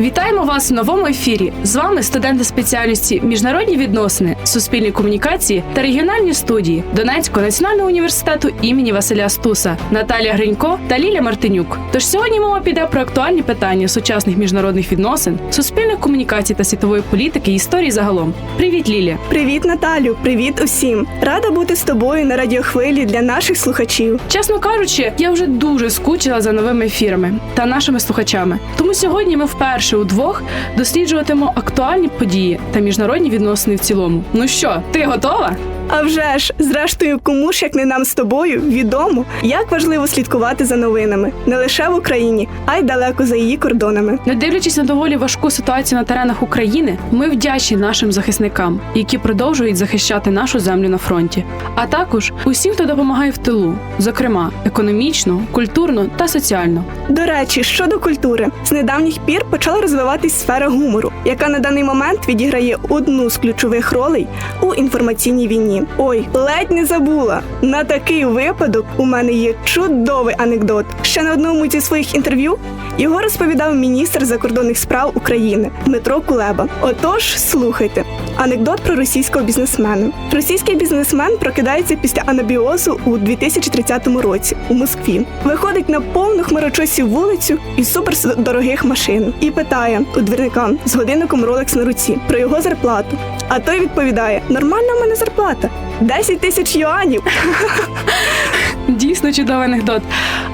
Вітаємо вас в новому ефірі. З вами студенти спеціальності міжнародні відносини, суспільні комунікації та регіональні студії Донецького національного університету імені Василя Стуса, Наталія Гринько та Ліля Мартинюк. Тож сьогодні мова піде про актуальні питання сучасних міжнародних відносин, суспільних комунікацій та світової політики і історії загалом. Привіт, Лілія! Привіт, Наталю! Привіт усім! Рада бути з тобою на радіохвилі для наших слухачів. Чесно кажучи, я вже дуже скучила за новими ефірами та нашими слухачами. Тому сьогодні ми вперше удвох досліджуватимо актуальні події та міжнародні відносини в цілому. Ну що, ти готова? А вже ж, зрештою, кому ж як не нам з тобою відомо, як важливо слідкувати за новинами не лише в Україні, а й далеко за її кордонами. Не дивлячись на доволі важку ситуацію на теренах України, ми вдячні нашим захисникам, які продовжують захищати нашу землю на фронті, а також усім, хто допомагає в тилу, зокрема економічно, культурно та соціально. До речі, щодо культури, з недавніх пір почала розвиватись сфера гумору, яка на даний момент відіграє одну з ключових ролей у інформаційній війні. Ой, ледь не забула. На такий випадок у мене є чудовий анекдот. Ще на одному зі своїх інтерв'ю його розповідав міністр закордонних справ України Дмитро Кулеба. Отож, слухайте. Анекдот про російського бізнесмена. Російський бізнесмен прокидається після анабіозу у 2030 році у Москві. Виходить на повну хмарочосі вулицю із супердорогих машин і питає у двірника з годинником Rolex на руці про його зарплату. А той відповідає: нормальна в мене зарплата 10 тисяч юанів. Дійсно чудовий анекдот.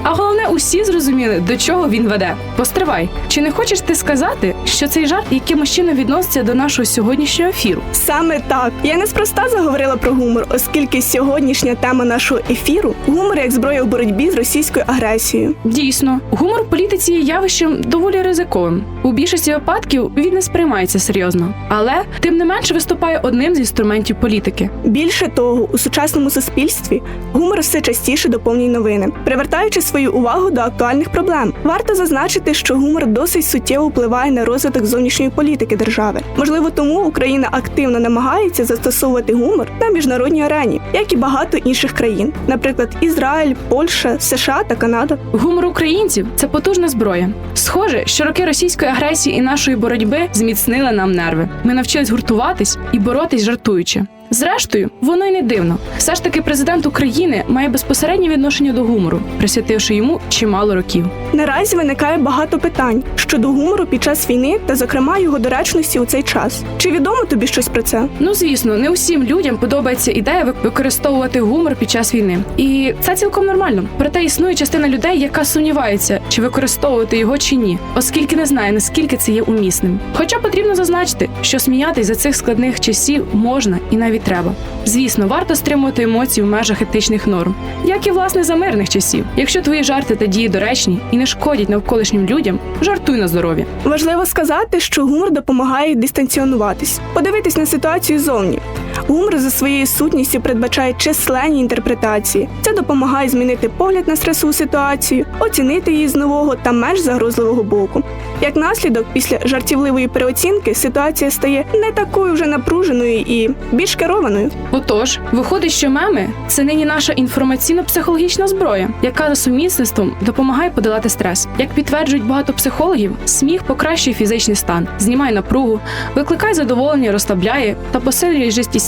А головне, усі зрозуміли, до чого він веде. Постривай, чи не хочеш ти сказати, що цей жарт якимось чином відноситься до нашого сьогоднішнього ефіру? Саме так я неспроста заговорила про гумор, оскільки сьогоднішня тема нашого ефіру гумор як зброя у боротьбі з російською агресією. Дійсно, гумор в політиці є явищем доволі ризиковим. У більшості випадків він не сприймається серйозно, але тим не менше виступає одним з інструментів політики. Більше того, у сучасному суспільстві гумор все частіше доповнює новини, привертаючи свою увагу до актуальних проблем. Варто зазначити, що гумор досить суттєво впливає на розвиток зовнішньої політики держави. Можливо, тому Україна активно намагається застосовувати гумор на міжнародній арені, як і багато інших країн, наприклад, Ізраїль, Польща, США та Канада. Гумор українців це потужна зброя. Схоже, що роки російської агресії і нашої боротьби зміцнили нам нерви. Ми навчились гуртуватись і боротись жартуючи. Зрештою, воно й не дивно. Все ж таки, президент України має безпосереднє відношення до гумору, присвятивши йому чимало років. Наразі виникає багато питань щодо гумору під час війни та, зокрема, його доречності у цей час. Чи відомо тобі щось про це? Ну звісно, не усім людям подобається ідея використовувати гумор під час війни, і це цілком нормально. Проте існує частина людей, яка сумнівається, чи використовувати його чи ні, оскільки не знає наскільки це є умісним. Хоча потрібно зазначити, що сміятись за цих складних часів можна і навіть треба. Звісно, варто стримувати емоції в межах етичних норм, як і власне за мирних часів. Якщо твої жарти та дії доречні і не шкодять навколишнім людям, жартуй на здоров'я. Важливо сказати, що гумор допомагає дистанціонуватись, подивитись на ситуацію зовні. Гумор за своєю сутністю передбачає численні інтерпретації. Це допомагає змінити погляд на стресову ситуацію, оцінити її з нового та менш загрозливого боку. Як наслідок, після жартівливої переоцінки ситуація стає не такою вже напруженою і більш керованою. Отож, виходить, що меми це нині наша інформаційно-психологічна зброя, яка за сумісництвом допомагає подолати стрес. Як підтверджують багато психологів, сміх покращує фізичний стан, знімає напругу, викликає задоволення, розслабляє та посилює життєстійкість.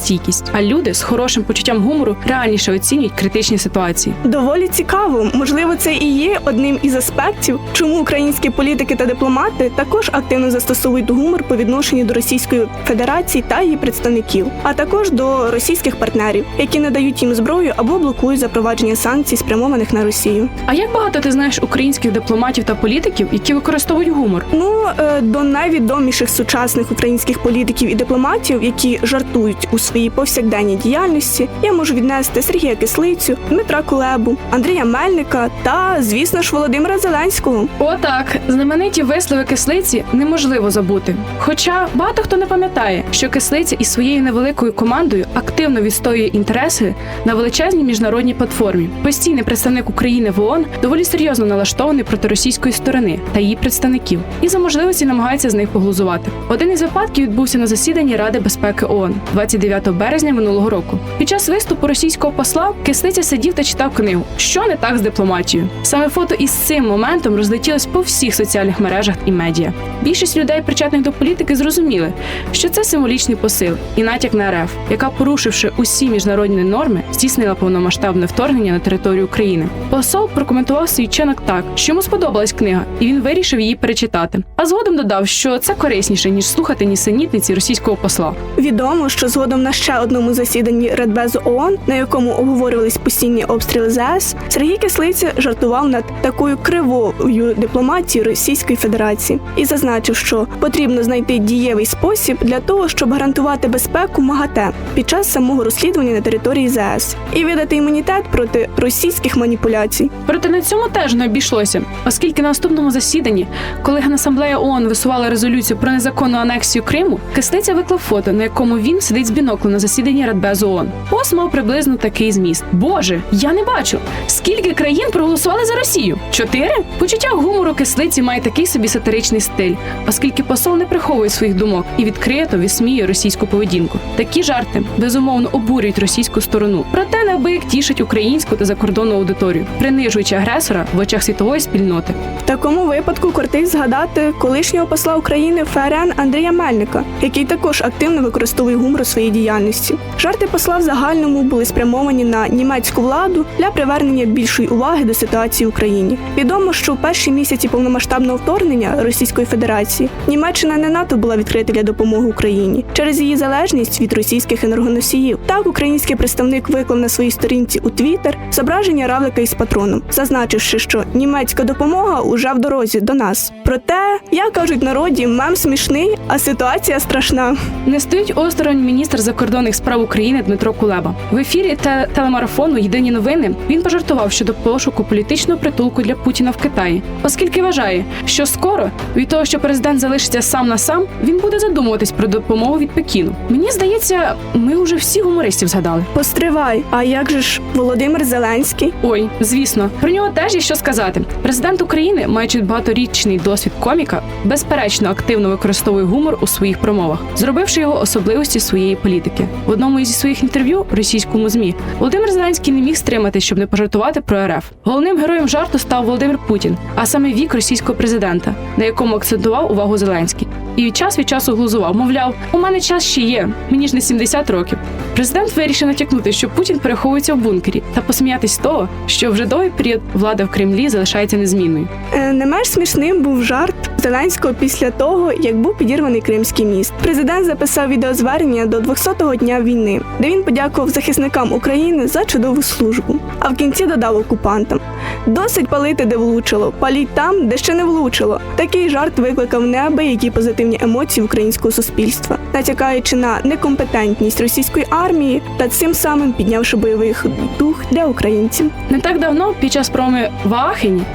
А люди з хорошим почуттям гумору реальніше оцінюють критичні ситуації. Доволі цікаво. Можливо, це і є одним із аспектів, чому українські політики та дипломати також активно застосовують гумор по відношенню до Російської Федерації та її представників, а також до російських партнерів, які надають їм зброю або блокують запровадження санкцій, спрямованих на Росію. А як багато ти знаєш українських дипломатів та політиків, які використовують гумор? Ну е, до найвідоміших сучасних українських політиків і дипломатів, які жартують у своїй повсякденній діяльності я можу віднести Сергія Кислицю, Дмитра Кулебу, Андрія Мельника та, звісно ж, Володимира Зеленського. Отак, знамениті вислови кислиці неможливо забути. Хоча багато хто не пам'ятає, що кислиця із своєю невеликою командою активно відстоює інтереси на величезній міжнародній платформі. Постійний представник України в ООН доволі серйозно налаштований проти російської сторони та її представників, і за можливості намагається з них поглузувати. Один із випадків відбувся на засіданні Ради безпеки ООН 29 березня минулого року. Під час виступу російського посла кислиця сидів та читав книгу, що не так з дипломатією. Саме фото із цим моментом розлетілось по всіх соціальних мережах і медіа. Більшість людей, причетних до політики, зрозуміли, що це символічний посил і натяк на РФ, яка, порушивши усі міжнародні норми, здійснила повномасштабне вторгнення на територію України. Посол прокоментував свій чинок так, що йому сподобалась книга, і він вирішив її перечитати. А згодом додав, що це корисніше ніж слухати нісенітниці російського посла. Відомо, що згодом на ще одному засіданні Радбезу ООН, на якому обговорювались постійні обстріли ЗС, Сергій Кислиця жартував над такою кривою дипломатією Російської Федерації і зазначив, що потрібно знайти дієвий спосіб для того, щоб гарантувати безпеку МАГАТЕ під час самого розслідування на території ЗС і видати імунітет проти російських маніпуляцій. Проте на цьому теж не обійшлося, оскільки на наступному засіданні, коли Генасамблея ООН висувала резолюцію про незаконну анексію Криму, Кислиця виклав фото, на якому він сидить з біноклем на засіданні Радбезу ООН. Пост мав приблизно такий зміст: Боже, я не бачу, скільки країн проголосували за Росію? Чотири? Почуття гумору кислиці має такий собі сатиричний стиль, оскільки посол не приховує своїх думок і відкрито висміює російську поведінку. Такі жарти безумовно обурюють російську сторону, проте неабияк тішать українську та закордонну аудиторію, принижуючи агресора в очах світової спільноти. В такому випадку кортить згадати колишнього посла України ФРН Андрія Мельника, який також активно використовує гумор у своїй діяльності. Жарти посла в загальному були спрямовані на німецьку владу для привернення більшої уваги до ситуації в Україні. Відомо, що в перші місяці повномасштабного вторгнення Російської Федерації Німеччина не НАТО була відкрита для допомоги Україні через її залежність від російських енергоносіїв. Так, український представник виклав на своїй сторінці у Твіттер зображення равлика із патроном, зазначивши, що німецька допомога уже в дорозі до нас. Проте, як кажуть народі, мем смішний, а ситуація страшна. Не стоїть осторонь міністр закордонних справ України Дмитро Кулеба. В ефірі те- телемарафону Єдині новини він пожартував щодо пошуку політичного притулку для Путіна в Китаї, оскільки вважає, що скоро від того, що президент залишиться сам на сам, він буде задумуватись про допомогу від Пекіну. Мені здається, ми вже всі гумористів згадали. Постривай, а як же ж Володимир Зеленський? Ой, звісно, про нього теж є що сказати. Президент України, маючи багаторічний досвід коміка, безперечно активно використовує гумор у своїх промовах, зробивши його особливості своєї політики. В одному із своїх інтерв'ю російському змі Володимир Зеленський не міг стримати, щоб не пожартувати про РФ. Головним героєм жарту став Володимир Путін, а саме вік російського президента, на якому акцентував увагу Зеленський. І час від часу глузував, мовляв, у мене час ще є, мені ж не 70 років. Президент вирішив натякнути, що Путін переховується в бункері, та посміятись з того, що вже довгий період влада в Кремлі залишається незмінною. Е, Не менш смішним був жарт Зеленського після того, як був підірваний Кримський міст. Президент записав відеозвернення до 200-го дня війни, де він подякував захисникам України за чудову службу. А в кінці додав окупантам: досить палити, де влучило, паліть там, де ще не влучило. Такий жарт викликав неабиякі позитивні емоції українського суспільства, натякаючи на некомпетентність російської армії та цим самим піднявши бойовий дух для українців. Не так давно, під час проми в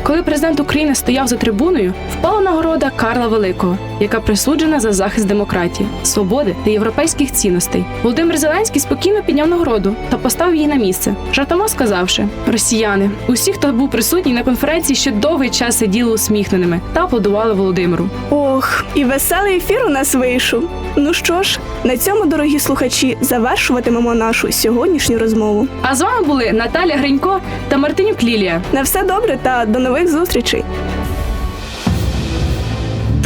коли президент України стояв за трибуною, впала нагорода Карла Великого, яка присуджена за захист демократії, свободи та європейських цінностей. Володимир Зеленський спокійно підняв нагороду та поставив її на місце, жартома сказавши: Росіяни, усі, хто був присутній на конференції, ще довгий час сиділи усміхненими та аплодували Володимиру. Ох, і веселий ефір у нас вийшов. Ну що ж, на цьому, дорогі слухачі, завершуватимемо нашу сьогоднішню розмову. А з вами були Наталя Гринько та Мартинюк Лілія. На все добре та до нових зустрічей.